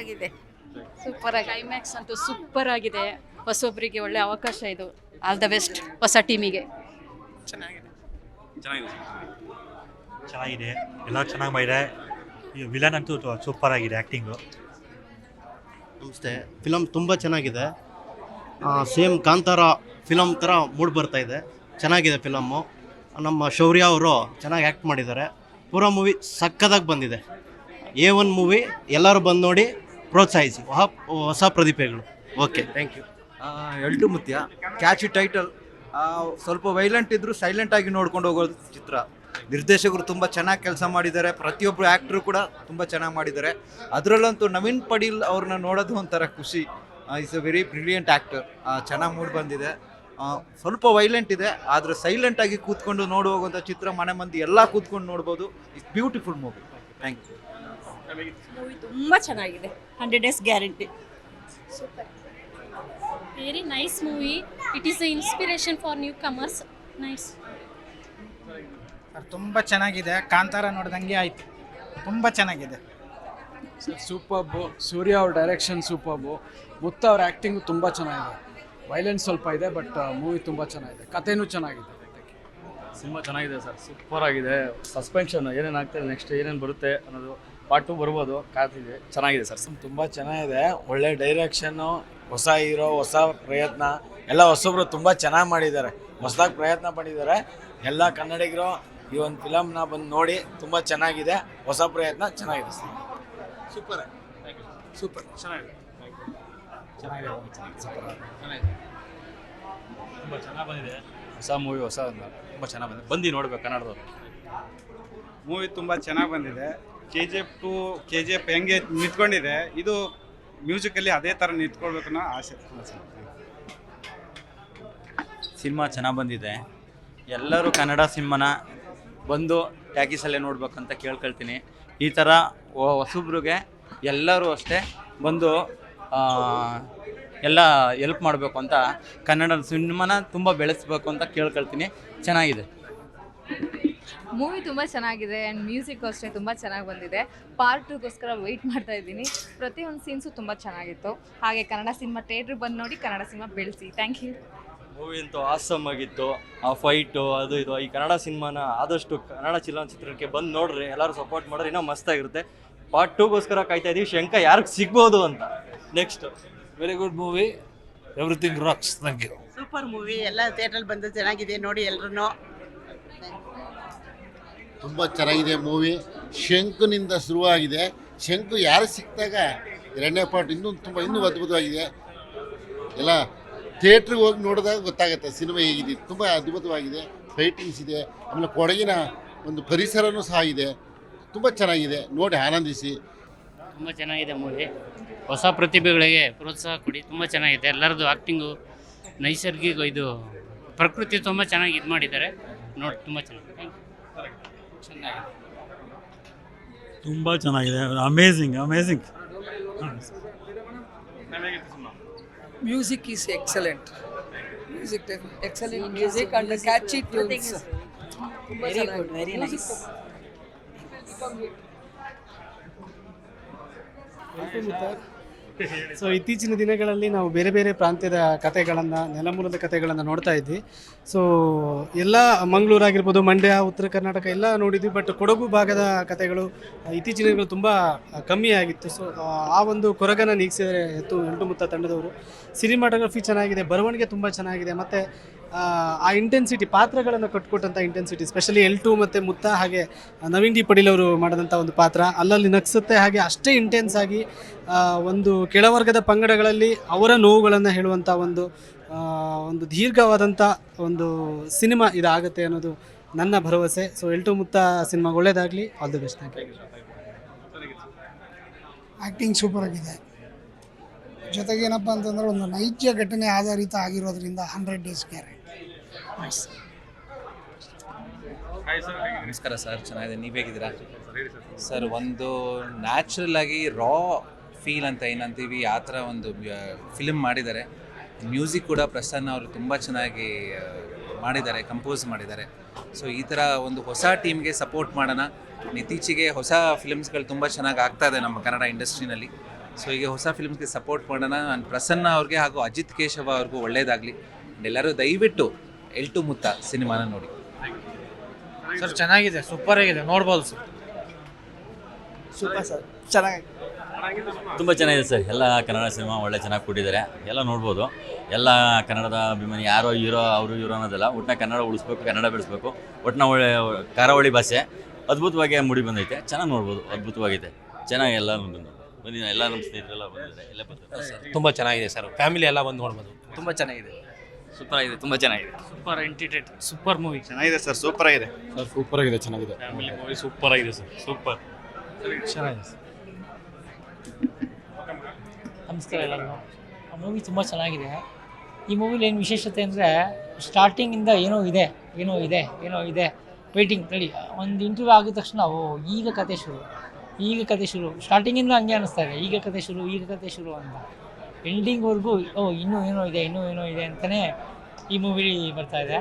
ಆಗಿದೆ. ಸೂಪರ್ ಆಗಿ ಕ್ಲೈಮ್ಯಾಕ್ಸ್ ಅಂತೂ ಸೂಪರ್ ಆಗಿದೆ. ಹೊಸೊಬ್ಬರಿಗೆ ಒಳ್ಳೆ ಅವಕಾಶ ಇದು. ಆಲ್ ದ ಬೆಸ್ಟ್ ಹೊಸ ಟೀಮಿಗೆ ಚೆನ್ನಾಗಿದೆ. ಚೆನ್ನಾಗಿದೆ. ಎಲ್ಲ ಚೆನ್ನಾಗಿ ಮಾಡಿದೆ ವಿಲನ್ ಅಂತೂ ಸೂಪರ್ ಆಗಿದೆ ಆ್ಯಕ್ಟಿಂಗು ನಮಸ್ತೆ. ಫಿಲಮ್ ತುಂಬ ಚೆನ್ನಾಗಿದೆ. ಸೇಮ್ ಕಾಂತಾರ ಫಿಲಮ್ ಥರ ಮೂಡ್ ಬರ್ತಾ ಇದೆ. ಚೆನ್ನಾಗಿದೆ ಫಿಲಮ್ಮು ನಮ್ಮ ಶೌರ್ಯ ಅವರು ಚೆನ್ನಾಗಿ ಆ್ಯಕ್ಟ್ ಮಾಡಿದ್ದಾರೆ. ಪೂರಾ ಮೂವಿ ಸಕ್ಕದಾಗಿ ಬಂದಿದೆ. ಎ ಒನ್ ಮೂವಿ ಎಲ್ಲರೂ ಬಂದು ನೋಡಿ ಪ್ರೋತ್ಸಾಹಿಸಿ. ಹೊಸ ಹೊಸ ಪ್ರತಿಭೆಗಳು. Okay thank you L two Muthya. Catch title ಸ್ವಲ್ಪ ವೈಲೆಂಟ್ ಇದ್ರು ಸೈಲೆಂಟ್ ಆಗಿ ನೋಡ್ಕೊಂಡು ಹೋಗೋ ಚಿತ್ರ. ನಿರ್ದೇಶಕರು ತುಂಬ ಚೆನ್ನಾಗಿ ಕೆಲಸ ಮಾಡಿದ್ದಾರೆ. ಪ್ರತಿಯೊಬ್ಬರು ಆ್ಯಕ್ಟ್ರು ಕೂಡ ತುಂಬ ಚೆನ್ನಾಗಿ ಮಾಡಿದ್ದಾರೆ. ಅದರಲ್ಲಂತೂ ನವೀನ್ ಪಡೀಲ್ ಅವ್ರನ್ನ ನೋಡೋದು ಒಂಥರ ಖುಷಿ. Is a very brilliant actor ಚೆನ್ನಾಗಿ ಮೂಡ್ ಬಂದಿದೆ. ಸ್ವಲ್ಪ ವೈಲೆಂಟ್ ಇದೆ, ಆದರೆ ಸೈಲೆಂಟ್ ಆಗಿ ಕೂತ್ಕೊಂಡು ನೋಡುವಂಥ ಚಿತ್ರ ಮನೆ ಮಂದಿ ಎಲ್ಲ ಕೂತ್ಕೊಂಡು ನೋಡ್ಬೋದು. It's beautiful movie thank you movie ತುಂಬ ಚೆನ್ನಾಗಿದೆ. Hundred days guarantee very nice movie it is inspiration for newcomers nice ತುಂಬಾ ತುಂಬ ಚೆನ್ನಾಗಿದೆ. ಕಾಂತಾರ ನೋಡ್ದಂಗೆ ಆಯ್ತು. ತುಂಬ ಚೆನ್ನಾಗಿದೆ. ಸರ್ ಸೂಪರ್ಬು ಸೂರ್ಯ ಅವ್ರ ಡೈರೆಕ್ಷನ್ ಸೂಪರ್ಬು ಮುತ್ತ ಅವ್ರ ಆ್ಯಕ್ಟಿಂಗು ತುಂಬ ಚೆನ್ನಾಗಿದೆ. ವೈಲೆನ್ಸ್ ಸ್ವಲ್ಪ ಇದೆ ಬಟ್ ಮೂವಿ ತುಂಬ ಚೆನ್ನಾಗಿದೆ. ಕಥೆನೂ ಚೆನ್ನಾಗಿದೆ. ಸಿನಿಮಾ ಚೆನ್ನಾಗಿದೆ ಸರ್ ಸೂಪರ್ ಆಗಿದೆ. ಸಸ್ಪೆನ್ಷನ್ ಏನೇನು ಆಗ್ತದೆ ನೆಕ್ಸ್ಟ್ ಏನೇನು ಬರುತ್ತೆ ಅನ್ನೋದು ಪಾರ್ಟ್ ಟು ಬರ್ಬೋದು ಕಾತಿದೆ ಚೆನ್ನಾಗಿದೆ ಸರ್. ತುಂಬ ಚೆನ್ನಾಗಿದೆ. ಒಳ್ಳೆ ಡೈರೆಕ್ಷನ್ನು ಹೊಸ ಹೀರೋ ಹೊಸ ಪ್ರಯತ್ನ. ಎಲ್ಲ ಹೊಸಬ್ರು ತುಂಬ ಚೆನ್ನಾಗಿ ಮಾಡಿದ್ದಾರೆ. ಹೊಸದಾಗಿ ಪ್ರಯತ್ನ ಪಡಿದ್ದಾರೆ ಎಲ್ಲ ಕನ್ನಡಿಗರು ಈ ಒಂದು ಫಿಲಮ್ನ ಬಂದು ನೋಡಿ ತುಂಬ ಚೆನ್ನಾಗಿದೆ. ಹೊಸ ಪ್ರಯತ್ನ ಚೆನ್ನಾಗಿದೆ ಸರ್. ಸೂಪರ್ ಸೂಪರ್ ಚೆನ್ನಾಗಿದೆ. ತುಂಬ ಚೆನ್ನಾಗಿ ಬಂದಿದೆ. ಹೊಸ ಮೂವಿ ಹೊಸ ತುಂಬ ಚೆನ್ನಾಗಿ ಬಂದಿದೆ. ಬಂದು ನೋಡ್ಬೇಕು ಕನ್ನಡದವ್ರು. ಮೂವಿ ತುಂಬ ಚೆನ್ನಾಗಿ ಬಂದಿದೆ. K G F two K G F ಹೆಂಗೆ ನಿಂತ್ಕೊಂಡಿದೆ, ಇದು ಮ್ಯೂಸಿಕಲ್ಲಿ ಅದೇ ಥರ ನಿಂತ್ಕೊಳ್ಬೇಕು ಅನ್ನೋ ಆಸೆ ಸಿನಿಮಾ ಚೆನ್ನಾಗಿ ಬಂದಿದೆ. ಎಲ್ಲರೂ ಕನ್ನಡ ಸಿನಿಮಾನ ಬಂದು ಟ್ಯಾಕಿಸಲ್ಲೇ ನೋಡ್ಬೇಕಂತ ಕೇಳ್ಕೊಳ್ತೀನಿ. ಈ ಥರ ಹೊಸಬ್ರಿಗೆ ಎಲ್ಲರೂ ಅಷ್ಟೇ ಬಂದು ಎಲ್ಲ ಎಲ್ಪ್ ಮಾಡಬೇಕು ಅಂತ ಕನ್ನಡ ಸಿನಿಮಾನ ತುಂಬ ಬೆಳೆಸ್ಬೇಕು ಅಂತ ಕೇಳ್ಕೊಳ್ತೀನಿ. ಚೆನ್ನಾಗಿದೆ. ಮೂವಿ ತುಂಬ ಚೆನ್ನಾಗಿದೆ ಆ್ಯಂಡ್ ಮ್ಯೂಸಿಕ್ ಅಷ್ಟೇ ತುಂಬ ಚೆನ್ನಾಗಿ ಬಂದಿದೆ. ಪಾರ್ಟ್ ಟೂಗೋಸ್ಕರ ವೆಯ್ಟ್ ಮಾಡ್ತಾ ಇದ್ದೀನಿ. ಪ್ರತಿಯೊಂದು ಸೀನ್ಸು ತುಂಬ ಚೆನ್ನಾಗಿತ್ತು. ಹಾಗೆ ಕನ್ನಡ ಸಿನಿಮಾ ಥಿಯೇಟ್ರಿಗೆ ಬಂದು ನೋಡಿ ಕನ್ನಡ ಸಿನಿಮಾ ಬೆಳೆಸಿ. ಥ್ಯಾಂಕ್ ಯು ಮೂವಿ ಅಂತೂ ಆಸಮ್ ಆಗಿತ್ತು. ಆ ಫೈಟು ಅದು ಇದು ಈ ಕನ್ನಡ ಸಿನಿಮಾನ ಆದಷ್ಟು ಕನ್ನಡ ಚಲನಚಿತ್ರಕ್ಕೆ ಬಂದು ನೋಡ್ರಿ ಎಲ್ಲರೂ ಸಪೋರ್ಟ್ ಮಾಡಿದ್ರೆ ಇನ್ನೂ ಮಸ್ತಾಗಿರುತ್ತೆ ಪಾರ್ಟ್ ಟೂಗೋಸ್ಕರ ಕಾಯ್ತಾ ಇದೀವಿ. ಶಂಕ ಯಾರಿಗೆ ಸಿಗ್ಬೋದು ಅಂತ. Next very good movie everything rocks thank you super movie ಎಲ್ಲ ಥಿಯೇಟ್ರಲ್ಲಿ ಬಂದು ಚೆನ್ನಾಗಿದೆ ನೋಡಿ ಎಲ್ರೂ ತುಂಬ ಚೆನ್ನಾಗಿದೆ ಮೂವಿ. ಶಂಕುನಿಂದ ಶುರುವಾಗಿದೆ. ಶಂಕು ಯಾರು ಸಿಕ್ಕಿದಾಗ ಎರಡನೇ ಪಾರ್ಟ್ ಇನ್ನೂ ತುಂಬ ಇನ್ನೂ ಅದ್ಭುತವಾಗಿದೆ. ಎಲ್ಲ ಥಿಯೇಟ್ರಿಗೆ ಹೋಗಿ ನೋಡಿದಾಗ ಗೊತ್ತಾಗುತ್ತೆ ಸಿನಿಮಾ ಹೇಗಿದೆ. ತುಂಬ ಅದ್ಭುತವಾಗಿದೆ. ಫೈಟಿಂಗ್ಸ್ ಇದೆ. ಆಮೇಲೆ ಕೊಡಗಿನ ಒಂದು ಪರಿಸರನೂ ಸಹ ಇದೆ. ತುಂಬ ಚೆನ್ನಾಗಿದೆ. ನೋಡಿ ಆನಂದಿಸಿ. ತುಂಬ ಚೆನ್ನಾಗಿದೆ ಮೂವಿ. ಹೊಸ ಪ್ರತಿಭೆಗಳಿಗೆ ಪ್ರೋತ್ಸಾಹ ಕೊಡಿ. ತುಂಬ ಚೆನ್ನಾಗಿದೆ. ಎಲ್ಲರದ್ದು ಆ್ಯಕ್ಟಿಂಗು ನೈಸರ್ಗಿಕ ಇದು ಪ್ರಕೃತಿ ತುಂಬ ಚೆನ್ನಾಗಿ ಇದು ಮಾಡಿದ್ದಾರೆ. ನೋಡಿ, ತುಂಬ ಚೆನ್ನಾಗಿದೆ. ತುಂಬ ಚೆನ್ನಾಗಿದೆ. Amazing amazing music is excellent music excellent music and catchy tunes very good very nice so ಇತ್ತೀಚಿನ ದಿನಗಳಲ್ಲಿ ನಾವು ಬೇರೆ ಬೇರೆ ಪ್ರಾಂತ್ಯದ ಕಥೆಗಳನ್ನು ನೆಲಮೂಲದ ಕಥೆಗಳನ್ನು ನೋಡ್ತಾ ಇದ್ವಿ. ಸೊ ಎಲ್ಲ ಮಂಗಳೂರಾಗಿರ್ಬೋದು, ಮಂಡ್ಯ, ಉತ್ತರ ಕರ್ನಾಟಕ ಎಲ್ಲ ನೋಡಿದ್ವಿ ಬಟ್ ಕೊಡಗು ಭಾಗದ ಕಥೆಗಳು ಇತ್ತೀಚಿನ ದಿನಗಳು ತುಂಬ ಕಮ್ಮಿ ಆಗಿತ್ತು. ಸೊ ಆ ಒಂದು ಕೊರಗನ ನೀಗಿಸಿದರೆ ಎತ್ತು, ಎಂಟು ಮುತ್ತ ತಂಡದವರು. ಸಿನಿಮಾಟೋಗ್ರಫಿ ಚೆನ್ನಾಗಿದೆ, ಬರವಣಿಗೆ ತುಂಬ ಚೆನ್ನಾಗಿದೆ, ಮತ್ತು ಆ ಇಂಟೆನ್ಸಿಟಿ ಪಾತ್ರಗಳನ್ನು ಕಟ್ಕೊಟ್ಟಂಥ ಇಂಟೆನ್ಸಿಟಿ ಸ್ಪೆಷಲಿ ಎಲ್ ಟು ಮತ್ತು ಮುತ್ತ ಹಾಗೆ ನವೀನ್ ಡಿ ಪಡೀಲ್ ಅವರು ಮಾಡಿದಂಥ ಒಂದು ಪಾತ್ರ ಅಲ್ಲಲ್ಲಿ ನಗ್ಸುತ್ತೆ ಹಾಗೆ ಅಷ್ಟೇ ಇಂಟೆನ್ಸ್ ಆಗಿ ಒಂದು ಕೆಳವರ್ಗದ ಪಂಗಡಗಳಲ್ಲಿ ಅವರ ನೋವುಗಳನ್ನು ಹೇಳುವಂಥ ಒಂದು ಒಂದು ದೀರ್ಘವಾದಂಥ ಒಂದು ಸಿನಿಮಾ ಇದಾಗುತ್ತೆ ಅನ್ನೋದು ನನ್ನ ಭರವಸೆ. So L two Muttha cinema ಒಳ್ಳೇದಾಗಲಿ all the best thank you acting super ಆಗಿದೆ ಜೊತೆಗೆ ಏನಪ್ಪ ಅಂತಂದ್ರೆ ಒಂದು ನೈಜ ಘಟನೆ ಆಧಾರಿತ ಆಗಿರೋದ್ರಿಂದ ಹಂಡ್ರೆಡ್ ಡೇಸ್ ಗ್ಯಾರಂಟಿ. ನಮಸ್ಕಾರ ಸರ್ ಚೆನ್ನಾಗಿದೆ ನೀವು ಹೇಗಿದ್ದೀರಾ? ಸರ್ ಒಂದು ನ್ಯಾಚುರಲ್ ಆಗಿ ರಾ ಫೀಲ್ ಅಂತ ಏನಂತೀವಿ ಆ ಥರ ಒಂದು ಫಿಲ್ಮ್ ಮಾಡಿದ್ದಾರೆ. ಮ್ಯೂಸಿಕ್ ಕೂಡ ಪ್ರಸನ್ನ ಅವರು ತುಂಬ ಚೆನ್ನಾಗಿ ಮಾಡಿದ್ದಾರೆ ಕಂಪೋಸ್ ಮಾಡಿದ್ದಾರೆ. ಸೊ ಈ ಥರ ಒಂದು ಹೊಸ ಟೀಮ್ಗೆ ಸಪೋರ್ಟ್ ಮಾಡೋಣ. ಇತ್ತೀಚೆಗೆ ಹೊಸ ಫಿಲ್ಮ್ಸ್ಗಳು ತುಂಬ ಚೆನ್ನಾಗಿ ಆಗ್ತಾ ಇದೆ ನಮ್ಮ ಕನ್ನಡ ಇಂಡಸ್ಟ್ರಿನಲ್ಲಿ ಸೊ ಹೀಗೆ ಹೊಸ ಫಿಲ್ಮ್ಸ್ಗೆ ಸಪೋರ್ಟ್ ಮಾಡೋಣ. ನಾನು ಪ್ರಸನ್ನ ಅವ್ರಿಗೆ ಹಾಗೂ ಅಜಿತ್ ಕೇಶವ ಅವ್ರಿಗೂ ಒಳ್ಳೆಯದಾಗಲಿ ಎಲ್ಲರೂ ದಯವಿಟ್ಟು ಎಲ್ಟು ಮುತ್ತ ಸಿನಿಮಾನ ನೋಡಿ. ಸರ್ ಚೆನ್ನಾಗಿದೆ. ಸೂಪರ್ ಆಗಿದೆ. ನೋಡ್ಬೋದು ಸರ್ ಸೂಪರ್ ಸರ್ ಚೆನ್ನಾಗಿ ತುಂಬ ಚೆನ್ನಾಗಿದೆ ಸರ್ ಎಲ್ಲ ಕನ್ನಡ ಸಿನಿಮಾ ಒಳ್ಳೆ ಚೆನ್ನಾಗಿ ಕೊಟ್ಟಿದ್ದಾರೆ. ಎಲ್ಲ ನೋಡ್ಬೋದು. ಎಲ್ಲ ಕನ್ನಡದ ಅಭಿಮಾನಿ ಯಾರೋ ಹೀರೋ ಅವರು ಇರೋ ಅನ್ನೋದಲ್ಲ. ಒಟ್ಟಿನ ಕನ್ನಡ ಉಳಿಸ್ಬೇಕು ಕನ್ನಡ ಬೆಳೆಸ್ಬೇಕು. ಒಟ್ಟಿನ ಒಳ್ಳೆ ಕರಾವಳಿ ಭಾಷೆ. ಅದ್ಭುತವಾಗಿ ಮೂಡಿ ಬಂದೈತೆ. ಚೆನ್ನಾಗಿ ನೋಡ್ಬೋದು. ಅದ್ಭುತವಾಗಿದೆ. ಚೆನ್ನಾಗಿ ಎಲ್ಲ ಬಂದು. ಬನ್ನಿ ಎಲ್ಲ ನಮ್ಮ ಸ್ನೇಹಿತರೆಲ್ಲ ಬಂದಿದ್ದಾರೆ. ಎಲ್ಲ ಬಂದಿದ್ದಾರೆ. ಸರ್. ತುಂಬ ಚೆನ್ನಾಗಿದೆ ಸರ್. ಫ್ಯಾಮಿಲಿ ಎಲ್ಲ ಬಂದು ನೋಡ್ಬೋದು. ತುಂಬ ಚೆನ್ನಾಗಿದೆ. ಸೂಪರ್ ಆಗಿದೆ ತುಂಬ ಚೆನ್ನಾಗಿದೆ. ಸೂಪರ್ ಎಂಟರ್ಟೈನ್ ಸೂಪರ್ ಮೂವಿ ಚೆನ್ನಾಗಿದೆ ಸರ್ ಸೂಪರ್ ಆಗಿದೆ. ಸರ್ ಸೂಪರ್ ಆಗಿದೆ ಚೆನ್ನಾಗಿದೆ. ಫ್ಯಾಮಿಲಿ ಮೂವಿ ಸೂಪರ್ ಆಗಿದೆ ಸರ್ ಸೂಪರ್. ಚೆನ್ನಾಗಿದೆ ನಮಸ್ಕಾರ ಎಲ್ಲರಿಗೂ. ಆ ಮೂವಿ ತುಂಬ ಚೆನ್ನಾಗಿದೆ. ಈ ಮೂವಿಲಿ ಏನು ವಿಶೇಷತೆ ಅಂದರೆ ಸ್ಟಾರ್ಟಿಂಗಿಂದ ಏನೋ ಇದೆ ಏನೋ ಇದೆ ಏನೋ ಇದೆ ವೇಟಿಂಗ್ ತಡಿ ಒಂದು ಇಂಟರ್ವ್ಯೂ ಆಗಿದ ತಕ್ಷಣ ಓ ಈಗ ಕತೆ ಶುರು. ಈಗ ಕತೆ ಶುರು. ಸ್ಟಾರ್ಟಿಂಗಿಂದ ಹಂಗೆ ಅನ್ನಿಸ್ತಾ ಇದೆ. ಈಗ ಕತೆ ಶುರು ಈಗ ಕತೆ ಶುರು ಅಂತ. ಎಂಡಿಂಗ್ವರೆಗೂ ಓ ಇನ್ನೂ ಏನೋ ಇದೆ ಇನ್ನೂ ಏನೋ ಇದೆ ಅಂತಲೇ ಈ ಮೂವಿ ಬರ್ತಾ ಇದೆ.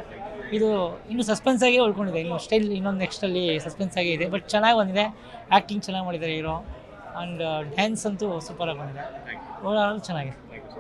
ಇದು ಇನ್ನೂ ಸಸ್ಪೆನ್ಸ್ ಆಗಿ ಉಳ್ಕೊಂಡಿದೆ. ಇನ್ನು ಸ್ಟೈಲ್ ಇನ್ನೊಂದು ನೆಕ್ಸ್ಟಲ್ಲಿ ಸಸ್ಪೆನ್ಸ್ ಆಗಿ ಇದೆ. ಬಟ್ ಚೆನ್ನಾಗಿ ಬಂದಿದೆ. ಆ್ಯಕ್ಟಿಂಗ್ ಚೆನ್ನಾಗಿ ಮಾಡಿದ್ದಾರೆ ಹೀರೋ ಆ್ಯಂಡ್ ಡ್ಯಾನ್ಸ್ ಅಂತೂ ಸೂಪರಾಗಿ ಬಂದಿದೆ. ಓವರಾಲ್ ಚೆನ್ನಾಗಿದೆ.